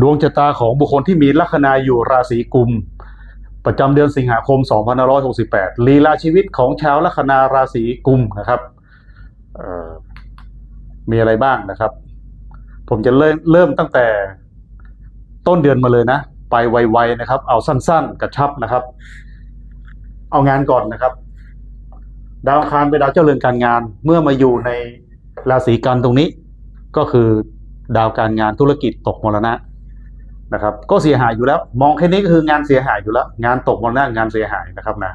ดวงชะตาของบุคคลที่มีลัคนาอยู่ราศีกุม ประจำเดือนสิงหาคม 2568 ลีลาชีวิตของชาวลัคนาราศีกุมนะครับมีอะไรบ้างนะครับ ผมจะเริ่มเริ่มตั้งแต่ต้นเดือนมาเลยนะ ไปไวๆนะครับ เอาสั้นๆ กระชับนะครับ เอางานก่อนนะครับ ดาวคารเป็นดาวเจ้าเรือนการงาน เมื่อมาอยู่ในราศีกันตรงนี้ ก็คือดาวการงานธุรกิจตกมรณะ นะครับ ก็เสียหายอยู่แล้ว มองแค่นี้ก็คืองานเสียหายอยู่แล้ว งานตกมรณะงานเสียหายนะครับนะ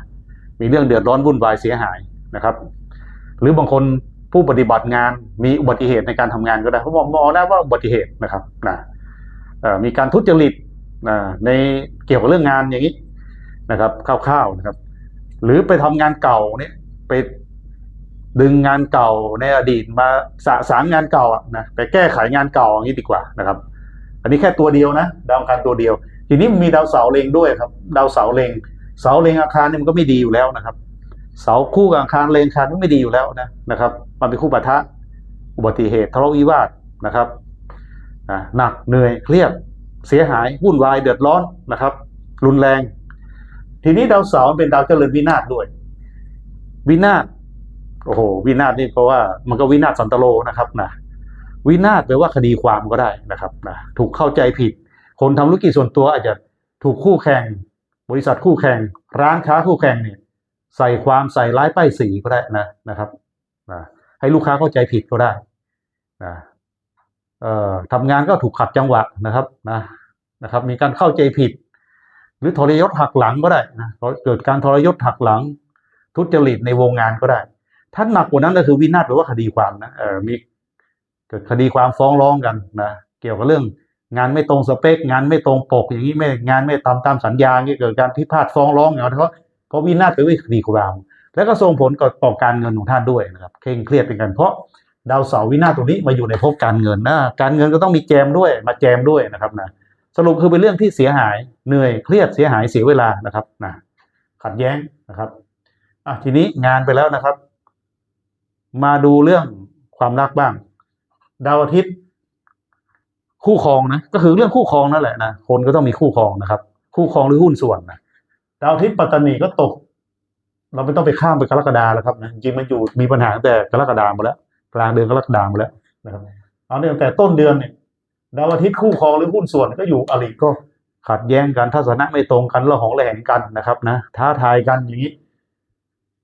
มีเรื่องเดือดร้อนวุ่นวายเสียหายนะครับ หรือบางคนผู้ปฏิบัติงานมีอุบัติเหตุในการทำงานก็ได้เขาบอกมองได้ว่าอุบัติเหตุนะครับนะมีการทุจริตนะในเกี่ยวกับเรื่องงานอย่างนี้นะครับคร่าวๆนะครับ หรือไปทำงานเก่าเนี่ยไปดึงงานเก่าในอดีตมาสะสางงานเก่าอะนะไปแก้ไขงานเก่าอย่างนี้ดีกว่านะครับ อันนี้แค่ตัวเดียวนะดาวอังคารตัวเดียว ทีนี้มีดาวเสาเล็งด้วยครับ ดาวเสาเล็งเสาเล็งอาคารเนี่ยมันก็ไม่ดีอยู่แล้วนะครับ เสาคู่กับอาคารเล็งอาคารก็ไม่ดีอยู่แล้วนะนะครับ มันเป็นคู่ปะทะอุบัติเหตุทะเลาะวิวาทนะครับอ่าหนักเหนื่อยเครียดเสียหายวุ่นวายเดือดร้อนนะครับ รุนแรง ทีนี้ดาวเสาร์เป็นดาวเจริญวินาศด้วย วินาศโอ้โหวินาศนี่เพราะว่ามันก็วินาศสันตโลนะครับนะ วินาศแปลว่าคดีความก็ได้นะครับนะถูกเข้าใจผิด คนทำธุรกิจส่วนตัวอาจจะถูกคู่แข่ง บริษัทคู่แข่ง ร้านค้าคู่แข่งเนี่ยใส่ความใส่ร้ายป้ายสีก็ได้นะนะครับนะให้ลูกค้าเข้าใจผิดก็ได้นะเอ่อทำงานก็ถูกขัดจังหวะนะครับนะนะครับ มีการเข้าใจผิด หรือทรยศหักหลังก็ได้นะเกิดการทรยศหักหลัง ทุจริตในวงงานก็ได้ ถ้าหนักกว่านั้นก็คือวินาศแปลว่าคดีความนะเออมี เกิดคดีความฟ้องร้องกันนะเกี่ยวกับเรื่องงานไม่ตรงสเปค งานไม่ตรงปกอย่างนี้ไม่งานไม่ตามตามสัญญาอย่างนี้เกิดการพิพาทฟ้องร้องอย่างนี้เพราะเพราะวินาศเป็นวิคดีความแล้วก็ส่งผลต่อการเงินของท่านด้วยนะครับเคร่งเครียดเป็นกันเพราะดาวเสาร์วินาศตรงนี้มาอยู่ในภพการเงินนะการเงินก็ต้องมีแจมด้วยมาแจมด้วยนะครับนะสรุปคือเป็นเรื่องที่เสียหายเหนื่อยเครียดเสียหายเสียเวลานะครับนะขัดแย้งนะครับอะทีนี้งานไปแล้วนะครับ มาดูเรื่องความรักบ้าง ดาวอาทิตย์ คู่ครองนะ ก็คือเรื่องคู่ครองนั่นแหละนะคนก็ต้องมีคู่ครองนะครับ คู่ครองหรือหุ้นส่วนนะดาวอาทิตย์ปัตตานีก็ตก เราไม่ต้องไปข้ามไปกรกฎาแล้วครับนะจริงมันอยู่มีปัญหาตั้งแต่กรกฎามาแล้ว กลางเดือนกรกฎามาแล้วนะครับเอาเนี่ยตั้งแต่ต้นเดือนเนี่ยดาวอาทิตย์คู่ครองหรือหุ้นส่วนก็อยู่อริก็ขัดแย้งกันทัศนะไม่ตรงกันระหองระแหงกันนะครับนะท้าทายกันอย่างนี้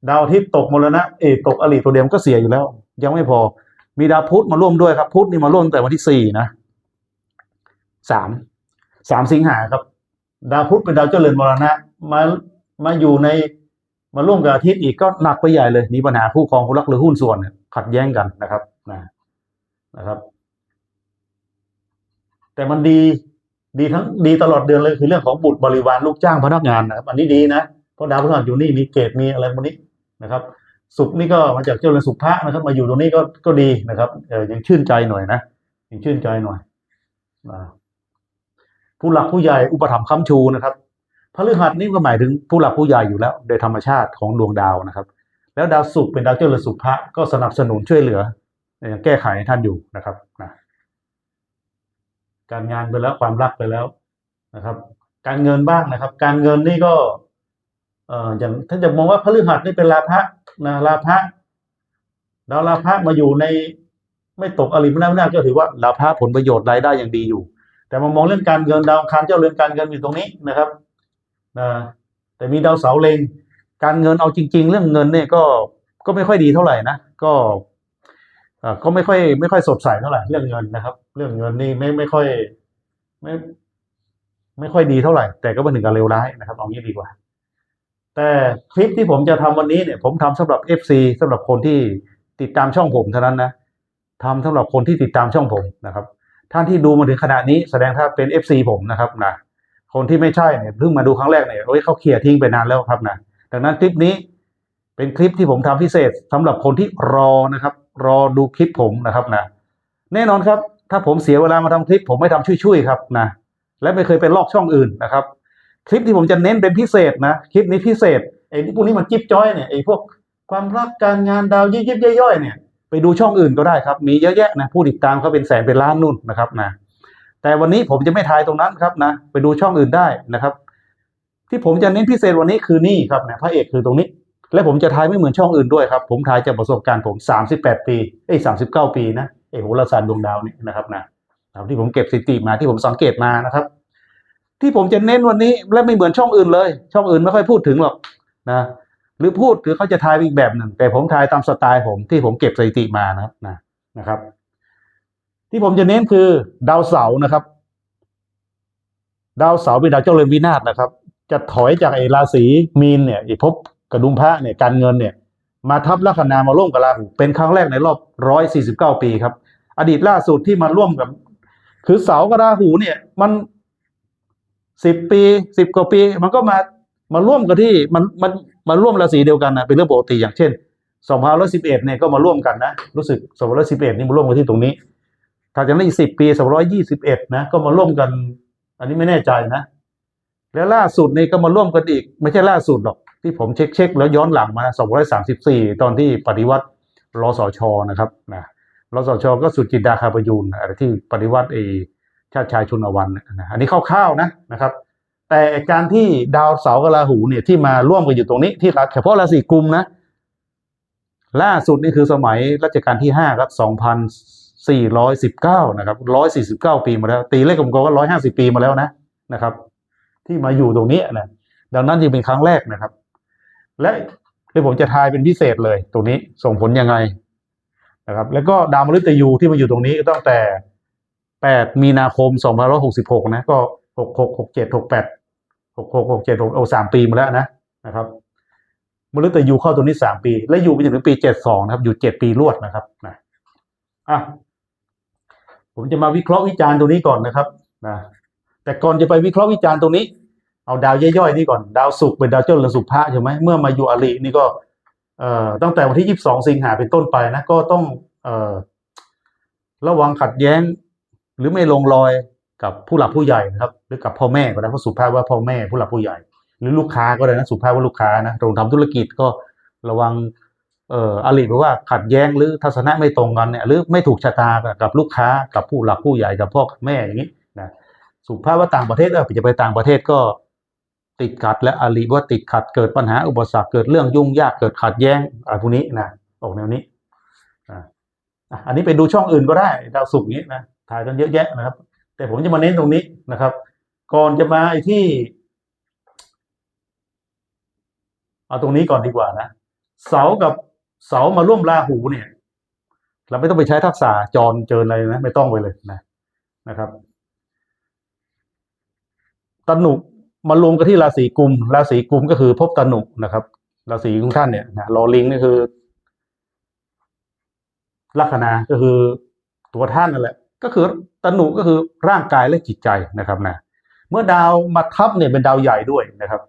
ดาวอาทิตย์ตกมรณะเอตกอริตัวเดียวก็เสียอยู่แล้ว ยังไม่พอ มีดาวพุธมาร่วมด้วยครับพุธนี่มาร่วมตั้งแต่วันที่สี่นะสามสามสิงหาครับ ดาวพุธเป็นดาวเจริญมรณะมามาอยู่ในมาร่วมกับอาทิตย์อีกก็หนักไปใหญ่เลย มีปัญหาคู่ครองคู่รักหรือหุ้นส่วนขัดแย้งกันนะครับนะนะครับ แต่มันดีดีทั้งดีตลอดเดือนเลยคือเรื่องของบุตรบริวารลูกจ้างพนักงานนะครับ อันนี้ดีนะเพราะดาวพฤหัสอยู่นี่มีเกตมีอะไรพวกนี้นะครับ สุขนี่ก็มาจากเจ้าเรือนสุภะนะครับ มาอยู่ตรงนี้ก็ก็ดีนะครับเออยังชื่นใจหน่อยนะยังชื่นใจหน่อยผู้หลักผู้ใหญ่อุปถัมภ์ค้ำชูนะครับพระฤหัสนี่ก็หมายถึงผู้หลักผู้ใหญ่อยู่แล้ว โดยธรรมชาติของดวงดาวนะครับ แล้วดาวศุกร์เป็นดาวเจ้าเรือนสุภะก็สนับสนุนช่วยเหลือเอ่อแก้ไขให้ท่านอยู่นะครับนะการงานไปแล้วความรักไปแล้วนะครับ การเงินบ้างนะครับ การเงินนี่ก็ อย่างถ้าจะมองว่าพฤหัสนี่เป็นลาภะนะลาภะดาวลาภะมาอยู่ในไม่ตกอริมนาวินาก็ถือว่าลาภะผลประโยชน์รายได้ยังดีอยู่ แต่มามองเรื่องการเงินดาวคารเจ้าเรือนการเงินอยู่ตรงนี้นะครับนะแต่มีดาวเสาเลงการเงินเอาจริง ๆ เรื่องเงินเนี่ยก็ก็ไม่ค่อยดีเท่าไหร่นะก็ก็ไม่ค่อยไม่ค่อยสดใสเท่าไหร่เรื่องเงินนะครับ เรื่องเงินนี่ไม่ไม่ค่อยไม่ไม่ค่อยดีเท่าไหร่ แต่ก็ไม่ถึงกับเลวร้ายนะครับเอางี้ดีกว่า แต่คลิปที่ผมจะทำวันนี้เนี่ยผมทำสำหรับ FC สำหรับคนที่ติดตามช่องผมเท่านั้นนะทำสำหรับคนที่ติดตามช่องผมนะครับ ท่านที่ดูมาถึงขณะนี้แสดงถ้าเป็น FC ผมนะครับนะคนที่ไม่ใช่เนี่ยเพิ่งมาดูครั้งแรกเนี่ยโอ้ยเขาเคลียร์ทิ้งไปนานแล้วครับนะดังนั้นคลิปนี้เป็นคลิปที่ผมทำพิเศษสำหรับคนที่รอนะครับ รอดูคลิปผมนะครับนะแน่นอนครับ ถ้าผมเสียเวลามาทำคลิป ผมไม่ทำช่วยๆครับนะและไม่เคยไปลอกช่องอื่นนะครับ คลิปที่ผมจะเน้นเป็นพิเศษนะคลิปนี้พิเศษไอ้พวกนี้มันจิ๊บจ้อยเนี่ยไอ้พวกความรักการงานดาวยิบยิบย่อยๆเนี่ยไปดูช่องอื่นก็ได้ครับ มีเยอะแยะนะผู้ติดตามเขาเป็นแสนเป็นล้านนู่นนะครับนะแต่วันนี้ผมจะไม่ทายตรงนั้นครับนะไปดูช่องอื่นได้นะครับ ที่ผมจะเน้นพิเศษวันนี้คือนี่ครับนะพระเอกคือตรงนี้ และผมจะทายไม่เหมือนช่องอื่นด้วยครับ ผมทายจากประสบการณ์ผม 38 ปีเอ้ย39 ปีนะเอกโหราศาสตร์ดวงดาวนี่นะครับนะที่ผมเก็บสถิติมาที่ผมสังเกตมานะครับ ที่ผมจะเน้นวันนี้และไม่เหมือนช่องอื่นเลย ช่องอื่นไม่ค่อยพูดถึงหรอกนะหรือพูดหรือเขาจะทายอีกแบบหนึ่งแต่ผมทายตามสไตล์ผมที่ผมเก็บสถิติมานะครับนะนะครับ ที่ผมจะเน้นคือดาวเสาร์นะครับ ดาวเสาร์เป็นดาวเจ้าเรือนวินาศนะครับ จะถอยจากไอราศีมีนเนี่ยไอภพกระดุมพระเนี่ยการเงินเนี่ย มาทับลัคนามาร่วมกับราหูเป็นครั้งแรกในรอบร้อยสี่สิบเก้าปีครับ อดีตล่าสุดที่มาร่วมกับ คือเสาร์กับราหูเนี่ย มัน สิบปีสิบกว่าปี มันก็มามาร่วมกันที่มันมันมาร่วมราศีเดียวกันนะเป็นเรื่องปกติอย่างเช่นสองพันร้อยสิบเอ็ดเนี่ยก็มาร่วมกันนะรู้สึกสองพันร้อยสิบเอ็ดนี่มาร่วมกันที่ตรงนี้ถ้าจะได้อีกสิบปีสองร้อยยี่สิบเอ็ดนะก็มาร่วมกัน อันนี้ไม่แน่ใจนะ แล้วล่าสุดนี่ก็มาร่วมกันอีก ไม่ใช่ล่าสุดหรอกที่ผมเช็คเช็คแล้วย้อนหลังมาสองร้อยสามสิบสี่ตอนที่ปฏิวัติรสชนะครับนะรสชก็สุจินดาคาประยูนอะไรที่ปฏิวัติเอ ชาติชายชุนวันนะอันนี้คร่าวๆนะนะครับ แต่การที่ดาวเสาร์กับราหูเนี่ยที่มาร่วมกันอยู่ตรงนี้ที่เฉพาะราศีกุมนะ ล่าสุดนี่คือสมัยรัชกาลที่ห้าครับสองพันสี่ร้อยสิบเก้านะครับร้อยสี่สิบเก้าปีมาแล้ว ตีเลขกลมๆก็ร้อยห้าสิบปีมาแล้วนะนะครับ ที่มาอยู่ตรงนี้นะดังนั้นจึงเป็นครั้งแรกนะครับ และที่ผมจะทายเป็นพิเศษเลย ตรงนี้ส่งผลยังไงนะครับ แล้วก็ดาวมฤตยูที่มาอยู่ตรงนี้ก็ตั้งแต่ แปดมีนาคมสองพันหกสิบหกนะ ก็หกหกหกเจ็ดหกแปดหกหกหกเจ็ดหกโอ้สามปีมาแล้วนะนะครับมฤตยูเข้าตรงนี้สามปี และอยู่ไปจนถึงปีเจ็ดสองนะครับ อยู่เจ็ดปีรวดนะครับนะอะผมจะมาวิเคราะห์วิจารณ์ตรงนี้ก่อนนะครับนะแต่ก่อนจะไปวิเคราะห์วิจารณ์ตรงนี้ เอาดาวย่อยๆนี่ก่อน ดาวศุกร์เป็นดาวเจ้าเรือนสุภะใช่ไหมเมื่อมาอยู่อรินี่ก็เอ่อตั้งแต่วันที่ยี่สิบสองสิงหาเป็นต้นไปนะ ก็ต้องเอ่อระวังขัดแย้ง หรือไม่ลงรอยกับผู้หลักผู้ใหญ่นะครับ หรือกับพ่อแม่ก็ได้เพราะสุภาพว่าพ่อแม่ผู้หลักผู้ใหญ่ หรือลูกค้าก็ได้นะสุภาพว่าลูกค้านะตรงทำธุรกิจก็ระวังเอ่ออริหรือว่าขัดแย้งหรือทัศนะไม่ตรงกันเนี่ยหรือไม่ถูกชะตากับลูกค้ากับผู้หลักผู้ใหญ่กับพ่อกับแม่อย่างนี้นะสุภาพว่าต่างประเทศเออจะไปต่างประเทศก็ติดขัดและอริว่าติดขัดเกิดปัญหาอุปสรรคเกิดเรื่องยุ่งยากเกิดขัดแย้งอะไรพวกนี้นะออกแนวนี้อะอะอันนี้ไปดูช่องอื่นก็ได้ดาวศุกร์นี้นะ ถ่ายกันเยอะแยะนะครับ แต่ผมจะมาเน้นตรงนี้นะครับ ก่อนจะมาไอ้ที่เอาตรงนี้ก่อนดีกว่านะเสากับเสามาร่วมราหูเนี่ย เราไม่ต้องไปใช้ทักษะจรเจออะไรนะไม่ต้องไปเลยนะนะครับตนุมารวมกันที่ราศีกุมราศีกุมก็คือภพตนุนะครับราศีของท่านเนี่ยนะลอลิงนี่คือลัคนาก็คือตัวท่านนั่นแหละ ก็คือตนุก็คือร่างกายและจิตใจนะครับนะเมื่อดาวมาทับเนี่ยเป็นดาวใหญ่ด้วยนะครับ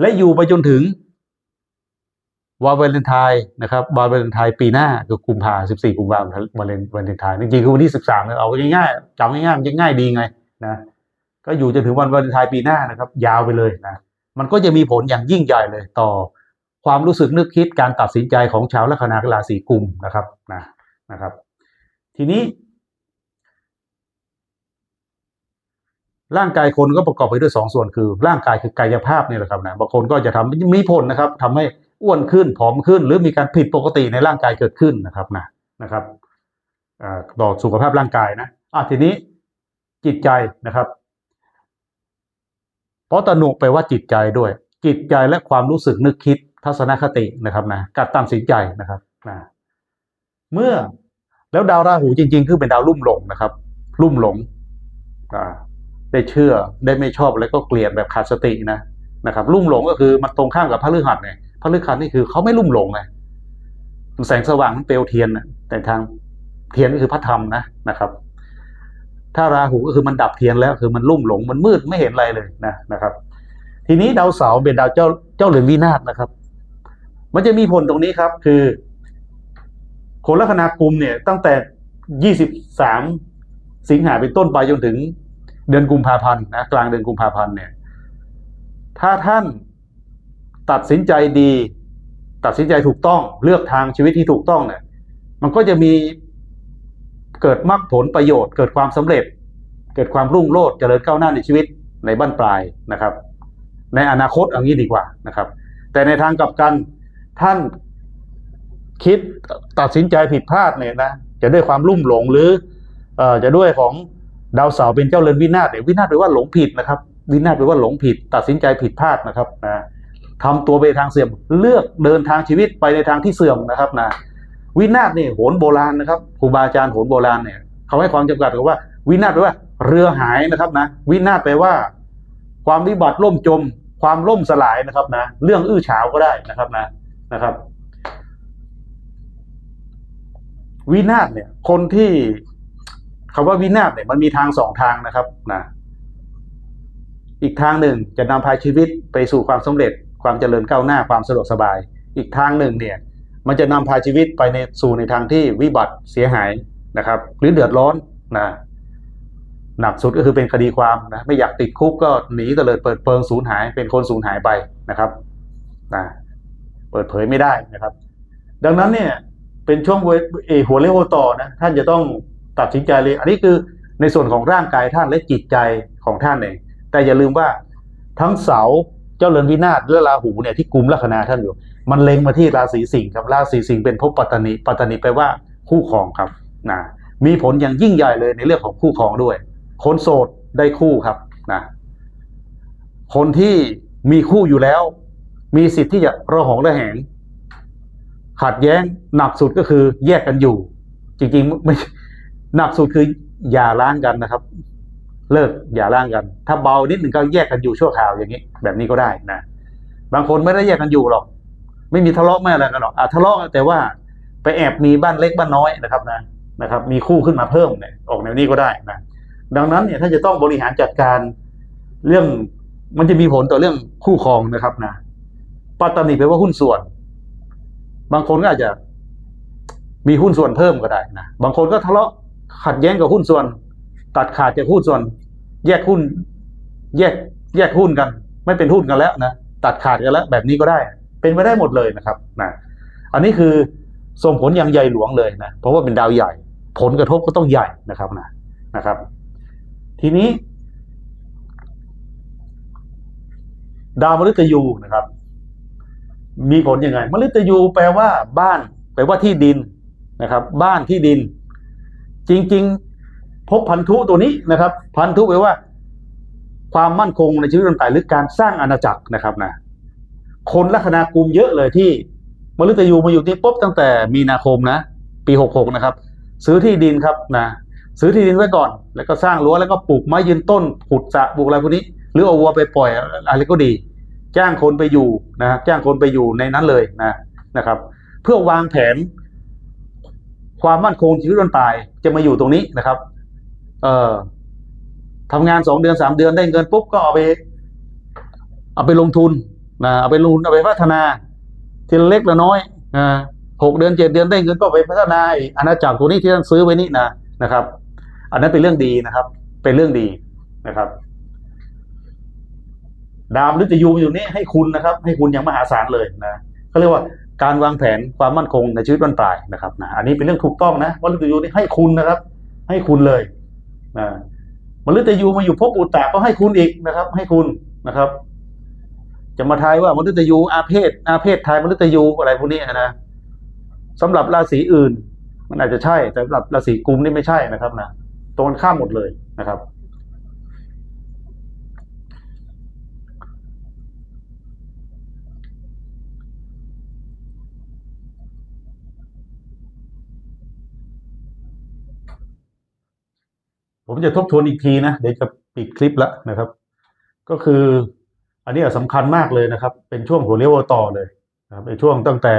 และอยู่ไปจนถึงวาเลนไทน์นะครับวาเลนไทน์ปีหน้าคือกุมภาสิบสี่กุมภาพันธ์วาเลนวาเลนไทน์จริงๆคือวันที่สิบสามเลยเอาง่ายๆจำง่ายๆมันจะง่ายดีไงนะก็อยู่จนถึงวันวาเลนไทน์ปีหน้านะครับ ยาวไปเลยนะมันก็จะมีผลอย่างยิ่งใหญ่เลยต่อความรู้สึกนึกคิดการตัดสินใจของชาวลัคนาราศีกุมนะครับนะนะครับ ทีนี้ ร่างกายคนก็ประกอบไปด้วยสองส่วนคือ ร่างกายคือกายภาพนี่แหละครับนะบางคนก็จะทำมีผลนะครับทำให้อ้วนขึ้นผอมขึ้น หรือมีการผิดปกติในร่างกายเกิดขึ้นนะครับนะนะครับอ่าต่อสุขภาพร่างกายนะอะทีนี้จิตใจนะครับ เพราะตนุไปว่าจิตใจด้วย จิตใจและความรู้สึกนึกคิดทัศนคตินะครับนะการตัดสินใจนะครับนะเมื่อแล้วดาวราหูจริง ๆ คือเป็นดาวลุ่มหลงนะครับ ลุ่มหลงอ่า ได้เชื่อได้ไม่ชอบแล้วก็เกลียดแบบขาดสตินะนะครับลุ่มหลงก็คือมันตรงข้ามกับพระฤหัสไงพระฤหัสนี่คือเขาไม่ลุ่มหลงไงแสงสว่างมันเปลวเทียนแต่ทางเทียนก็คือพระธรรมนะนะครับ ถ้าราหูก็คือมันดับเทียนแล้วคือมันลุ่มหลงมันมืดไม่เห็นอะไรเลยนะนะครับ ทีนี้ดาวเสาร์เป็นดาวเจ้าเจ้าเหรือนวินาศนะครับ มันจะมีผลตรงนี้ครับ คือคนลัคนากุมเนี่ยตั้งแต่ยี่สิบสามสิงหาเป็นต้นไปจนถึง เดือนกุมภาพันธ์นะกลางเดือนกุมภาพันธ์เนี่ย ถ้าท่านตัดสินใจดี ตัดสินใจถูกต้องเลือกทางชีวิตที่ถูกต้องเนี่ย มันก็จะมีเกิดมรรคผลประโยชน์ เกิดความสำเร็จ เกิดความรุ่งโรจน์เจริญก้าวหน้าในชีวิตในบ้านปลายนะครับ ในอนาคตอย่างนี้ดีกว่านะครับ แต่ในทางกลับกันท่านคิดตัดสินใจผิดพลาดเนี่ยนะจะด้วยความลุ่มหลงหรือเอ่อจะด้วยของ ดาวเสาร์เป็นเจ้าเรือนวินาศเนี่ยวินาศแปลว่าหลงผิดนะครับ วินาศแปลว่าหลงผิด ตัดสินใจผิดพลาดนะครับนะทำตัวไปทางเสื่อมเลือกเดินทางชีวิตไปในทางที่เสื่อมนะครับนะวินาศนี่ยโหนโบราณนะครับครูบาอาจารย์โหนโบราณเนี่ยเขาให้ความจำกัดกับว่า วินาศแปลว่า เรือหายนะครับนะวินาศแปลว่า ความวิบัติล่มจม ความล่มสลายนะครับนะเรื่องอื้อฉาวก็ได้นะครับนะนะครับ วินาศเนี่ย คนที่ คำว่าวินาศเนี่ยมันมีทางสองทางนะครับนะอีกทางหนึ่งจะนำพาชีวิตไปสู่ความสำเร็จ ความเจริญก้าวหน้าความสะดวกสบาย อีกทางหนึ่งเนี่ยมันจะนำพาชีวิตไปในสู่ในทางที่วิบัติเสียหายนะครับ หรือเดือดร้อนนะหนักสุดก็คือเป็นคดีความนะไม่อยากติดคุกก็หนีเตลิดเปิดเปิงสูญหายเป็นคนสูญหายไปนะครับนะเปิดเผยไม่ได้นะครับ ดังนั้นเนี่ยเป็นช่วงเวเอหัวเรียวต่อนะท่านจะต้อง ตัดสินใจเลย อันนี้คือในส่วนของร่างกายท่านและจิตใจของท่านเอง แต่อย่าลืมว่าทั้งเสาเจ้าเรือนวินาศและราหูเนี่ยที่กลุ่มลัคนาท่านอยู่ มันเล็งมาที่ราศีสิงห์ครับราศีสิงห์เป็นภพปัตตานีปัตตานีแปลว่าคู่ครองครับนะมีผลอย่างยิ่งใหญ่เลยในเรื่องของคู่ครองด้วยคนโสดได้คู่ครับนะคนที่มีคู่อยู่แล้ว มีสิทธิ์ที่จะระหองระแหงขัดแย้งหนักสุดก็คือแยกกันอยู่ จริงๆไม่ หนักสุดคืออย่าร้างกันนะครับ เลิกอย่าร้างกัน ถ้าเบานิดหนึ่งก็แยกกันอยู่ชั่วคราวอย่างนี้ แบบนี้ก็ได้นะบางคนไม่ได้แยกกันอยู่หรอก ไม่มีทะเลาะไม่อะไรกันหรอกอะทะเลาะแต่ว่าไปแอบมีบ้านเล็กบ้านน้อยนะครับนะนะครับ มีคู่ขึ้นมาเพิ่มเนี่ยออกแนวนี้ก็ได้นะดังนั้นเนี่ยถ้าจะต้องบริหารจัดการเรื่องมันจะมีผลต่อเรื่องคู่ครองนะครับนะปัตตานีแปลว่าหุ้นส่วน บางคนก็อาจจะมีหุ้นส่วนเพิ่มก็ได้นะบางคนก็ทะเลาะ ขัดแย้งกับหุ้นส่วน ตัดขาดจากหุ้นส่วน แยกหุ้น แยกแยกหุ้นกัน ไม่เป็นหุ้นกันแล้วนะตัดขาดกันแล้ว แบบนี้ก็ได้ เป็นไปได้หมดเลยนะครับนะอันนี้คือส่งผลอย่างใหญ่หลวงเลยนะเพราะว่าเป็นดาวใหญ่ ผลกระทบก็ต้องใหญ่นะครับนะนะครับ ทีนี้ ดาวมฤตยูนะครับ มีผลยังไงมฤตยูแปลว่าบ้าน แปลว่าที่ดินนะครับ บ้านที่ดิน จริง ๆ พบพันธุตัวนี้นะครับ พันธุแปลว่า ความมั่นคงในชีวิตต่างๆหรือการสร้างอาณาจักรนะครับนะคนลัคนากลุ่มเยอะเลยที่มฤตยูมาอยู่ที่ปุ๊บตั้งแต่มีนาคมนะ ปีหกหกนะครับ ซื้อที่ดินครับนะซื้อที่ดินไว้ก่อน แล้วก็สร้างรั้วแล้วก็ปลูกไม้ยืนต้นขุดสระปลูกอะไรพวกนี้ หรือเอาวัวไปปล่อยอะไรก็ดี จ้างคนไปอยู่นะจ้างคนไปอยู่ในนั้นเลยนะนะครับ เพื่อวางแผน ความมั่นคงชีวิตวันตายจะมาอยู่ตรงนี้นะครับ เอ่อทำงานสองเดือนสามเดือนได้เงินปุ๊บก็เอาไป เอาไปลงทุนนะเอาไปลงทุนเอาไปพัฒนา ทีละเล็กละน้อยนะหกเดือนเจ็ดเดือนได้เงินก็ไปพัฒนาอาณาจักรตัวนี้ที่ท่านซื้อไว้นี่นะนะครับ อันนั้นเป็นเรื่องดีนะครับ เป็นเรื่องดีนะครับ ดาวมฤตยูอยู่นี้ให้คุณนะครับ ให้คุณอย่างมหาศาลเลยนะเขาเรียกว่า การวางแผนความมั่นคงในชีวิตวันปลายนะครับนะอันนี้เป็นเรื่องถูกต้องนะมฤตยูนี่ให้คุณนะครับ ให้คุณเลยนะมฤตยูมาอยู่ภพอุตตะก็ให้คุณอีกนะครับ ให้คุณนะครับ จะมาทายว่ามฤตยูอาเพศอาเพศทายมฤตยูอะไรพวกนี้นะสำหรับราศีอื่น มันอาจจะใช่แต่สำหรับราศีกุมนี่ไม่ใช่นะครับนะตรงกันข้ามหมดเลยนะครับ ผมจะทบทวนอีกทีนะ เดี๋ยวจะปิดคลิปแล้วนะครับ ก็คืออันนี้สำคัญมากเลยนะครับ เป็นช่วงหัวเรียวหัวต่อเลยนะครับในช่วงตั้งแต่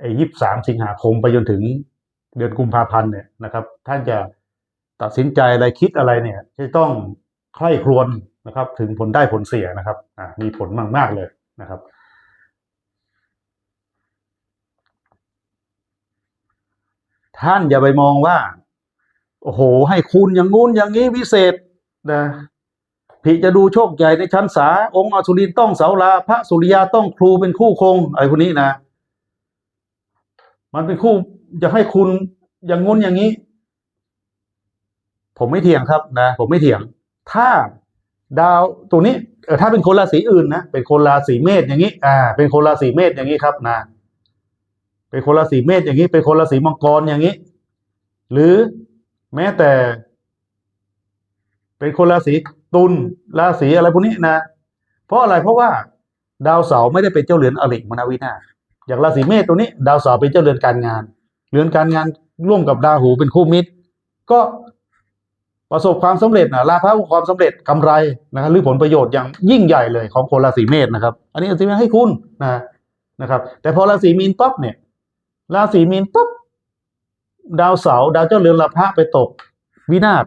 ไอ้ยี่สามสิงหาคมไปจนถึงเดือนกุมภาพันธ์เนี่ยนะครับ ท่านจะตัดสินใจอะไรคิดอะไรเนี่ยจะต้องใคร่ครวญนะครับ ถึงผลได้ผลเสียนะครับอ่ามีผลมากมากๆเลยนะครับท่านอย่าไปมองว่า โอ้โห ให้คุณอย่างงู้นอย่างนี้วิเศษนะพี่จะดูโชคใหญ่ในชั้นสา องค์อสุรินทร์ต้องเสาลา พระสุริยาต้องครูเป็นคู่คงอะไรพวกนี้นะ มันเป็นคู่จะให้คุณอย่างงู้นอย่างนี้ ผมไม่เถียงครับนะ ผมไม่เถียง ถ้าดาวตัวนี้เออถ้าเป็นคนราศีอื่นนะเป็นคนราศีเมษอย่างนี้ อ่า เป็นคนราศีเมษอย่างนี้ครับนะเป็นคนราศีเมษอย่างนี้ เป็นคนราศีมังกรอย่างนี้ หรือ แม้แต่เป็นคนราศีตุลราศีอะไรพวกนี้นะ เพราะอะไรเพราะว่าดาวเสาร์ไม่ได้เป็นเจ้าเรือนอริมนาวินาอย่างราศีเมษตัวนี้ ดาวเสาร์เป็นเจ้าเรือนการงาน เรือนการงานร่วมกับราวหูเป็นคู่มิตร ก็ประสบความสำเร็จนะลาภะความสำเร็จกำไรนะครับหรือผลประโยชน์อย่างยิ่งใหญ่เลยของคนราศีเมษนะครับ อันนี้ราศีเมษให้คุณนะนะครับ แต่พอราศีมีนปั๊บเนี่ย ราศีมีนปั๊บ ดาวเสาร์ดาวเจ้าเรือนลาภะไปตกวินาศ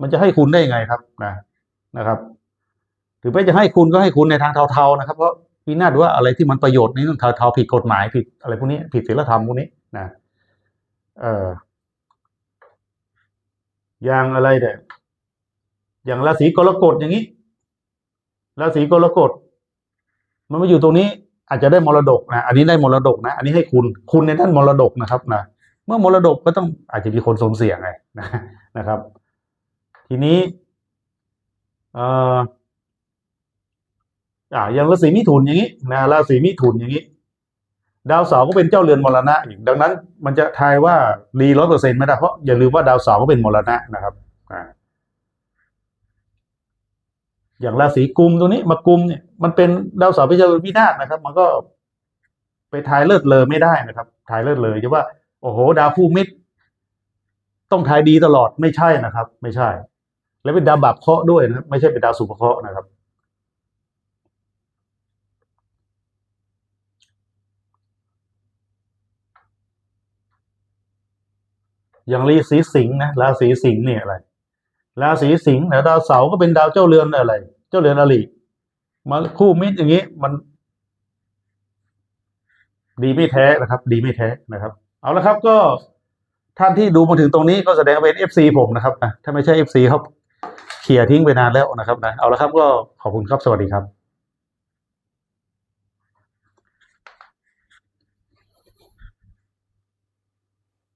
มันจะให้คุณได้ยังไงครับนะนะครับหรือไม่จะให้คุณก็ให้คุณในทางเทาๆนะครับ เพราะวินาศว่าอะไรที่มันประโยชน์นี่ต้องเทาๆผิดกฎหมายผิดอะไรพวกนี้ผิดศีลธรรมพวกนี้นะเอออย่างอะไรเนี่อย่างราศีกรกฎอย่างนี้ราศีกรกฎมันมาอยู่ตรงนี้อาจจะได้มรดกนะ อันนี้ได้มรดกนะ อันนี้ให้คุณ คุณในด้านมรดกนะครับนะ มื่อมรดกก็ต้องอาจจะมีคนสูญเสียไงนะครับ ทีนี้เอ่ออ่าอย่างราศีมิถุนอย่างนี้นะราศีมิถุนอย่างนี้ ดาวเสาร์ก็เป็นเจ้าเรือนมรณะอีกดังนั้น มันจะทายว่าดีร้อยเปอร์เซ็นต์ไม่ได้เพราะอย่าลืมว่าดาวเสาร์ก็เป็นมรณะนะครับอ่าอย่างราศีกุมตัวนี้มากุมเนี่ยมันเป็นดาวเสาร์เป็นเจ้าเรือนวินาศนะครับ มันก็ไปทายเลิศเลอไม่ได้นะครับ ทายเลิศเลยจะว่า โอ้โห ดาวคู่มิตร ต้องทายดีตลอดไม่ใช่นะครับ ไม่ใช่ แล้วเป็นดาวบาปเคราะห์ด้วยนะครับ ไม่ใช่เป็นดาวสุภเคราะห์นะครับ อย่างราศีสิงห์นะราศีสิงห์เนี่ยอะไรราศีสิงห์แล้วดาวเสาร์ก็เป็นดาวเจ้าเรือนอะไร เจ้าเรือนอริมาคู่มิตรอย่างนี้มัน ดีไม่แท้นะครับ ดีไม่แท้นะครับ เอาละครับก็ท่านที่ดูมาถึงตรงนี้ก็แสดงเป็น FC ผมนะครับนะถ้าไม่ใช่ FC เขาเคลียร์ทิ้งไปนานแล้วนะครับนะเอาละครับก็ขอบคุณครับสวัสดีครับ